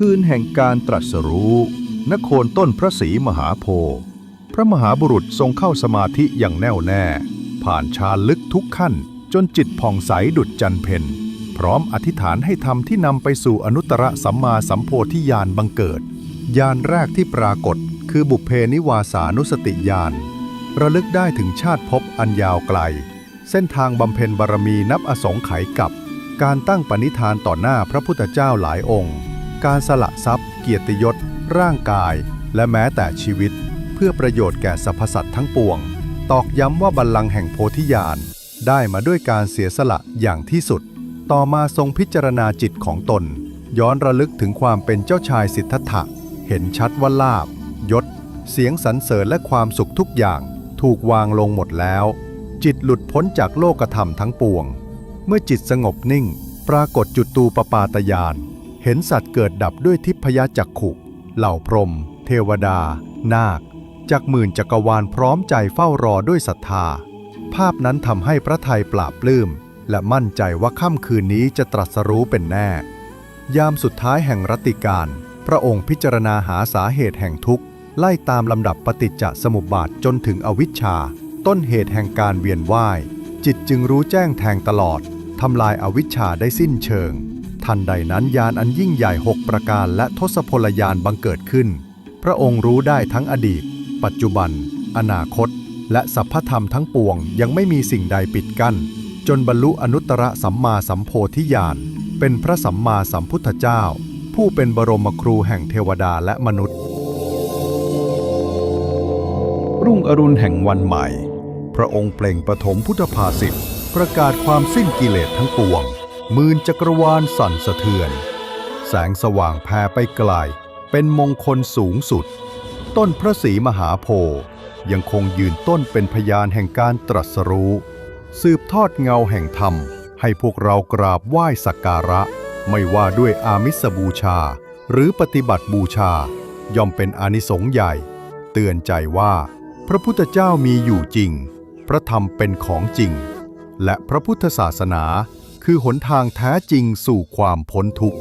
คืนแห่งการตรัสรู้นโคนต้นพระศรีมหาโพธิ์พระมหาบุรุษทรงเข้าสมาธิอย่างแน่วแน่ ผ่านชาลึกทุกขั้น จนจิตผ่องใสดุจจันเพนพร้อมอธิษฐานให้ธรรมที่นำไปสู่อนุตตรสัมมาสัมโพธิญาณบังเกิดญาณแรกที่ปรากฏคือบุพเพนิวาสานุสติญาณระลึกได้ถึงชาติภพอันยาวไกล เส้นทางบำเพ็ญบารมีนับอสงไขยกับ การตั้งปณิธานต่อหน้าพระพุทธเจ้าหลายองค์ การสละทรัพย์ เกียรติยศ ร่างกาย และแม้แต่ชีวิต เพื่อประโยชน์แก่สรรพสัตว์ทั้งปวง ตอกย้ำว่าบัลลังก์แห่งโพธิญาณได้มาด้วยการเสียสละอย่างที่สุด ต่อมาทรงพิจารณาจิตของตน ย้อนระลึกถึงความเป็นเจ้าชายสิทธัตถะ เห็นชัดว่าลาบ ยศ เสียงสรรเสริญและความสุขทุกอย่าง ถูกวางลงหมดแล้ว จิตหลุดพ้นจากโลกธรรมทั้งปวง เมื่อจิตสงบนิ่ง ปรากฏจุดตูปปาตยาน เห็นสัตว์เกิดดับด้วยทิพยจักขุ เหล่าพรหมเทวดา นาค จากหมื่นจักรวาลพร้อมใจเฝ้ารอด้วยศรัทธา ภาพนั้นทำให้พระไทยปราบปลื้ม และมั่นใจว่าค่ำคืนนี้จะตรัสรู้เป็นแน่ ยามสุดท้ายแห่งรัตติการ พระองค์พิจารณาหาสาเหตุแห่งทุกข์ ไล่ตามลำดับปฏิจจสมุปบาทจนถึงอวิชชา ต้นเหตุแห่งการเวียนว่าย จิตจึงรู้แจ้งแทงตลอดทำลายอวิชชาได้สิ้นเชิง ทันใดนั้นยานอันยิ่งใหญ่หกประการและทศพลยานบังเกิดขึ้น พระองค์รู้ได้ทั้งอดีต ปัจจุบัน อนาคต และสัพพธรรมทั้งปวงยังไม่มีสิ่งใดปิดกั้น จนบรรลุอนุตตรสัมมาสัมโพธิญาณเป็นพระสัมมาสัมพุทธเจ้า ผู้เป็นบรมครูแห่งเทวดาและมนุษย์ รุ่งอรุณแห่งวันใหม่ พระองค์เปล่งปฐมพุทธภาษิตประกาศความสิ้นกิเลสทั้งปวง มื่นจักรวาลสั่นสะเทือน แสงสว่างแผ่ไปไกล เป็นมงคลสูงสุด ต้นพระศรีมหาโพธิ์ยังคงยืนต้นเป็นพยานแห่งการตรัสรู้ สืบทอดเงาแห่งธรรม ให้พวกเรากราบไหว้สักการะ ไม่ว่าด้วยอามิสบูชา หรือปฏิบัติบูชา ย่อมเป็นอนิสงส์ใหญ่ เตือนใจว่า พระพุทธเจ้ามีอยู่จริง พระธรรมเป็นของจริง และพระพุทธศาสนา คือหนทางแท้จริงสู่ความพ้นทุกข์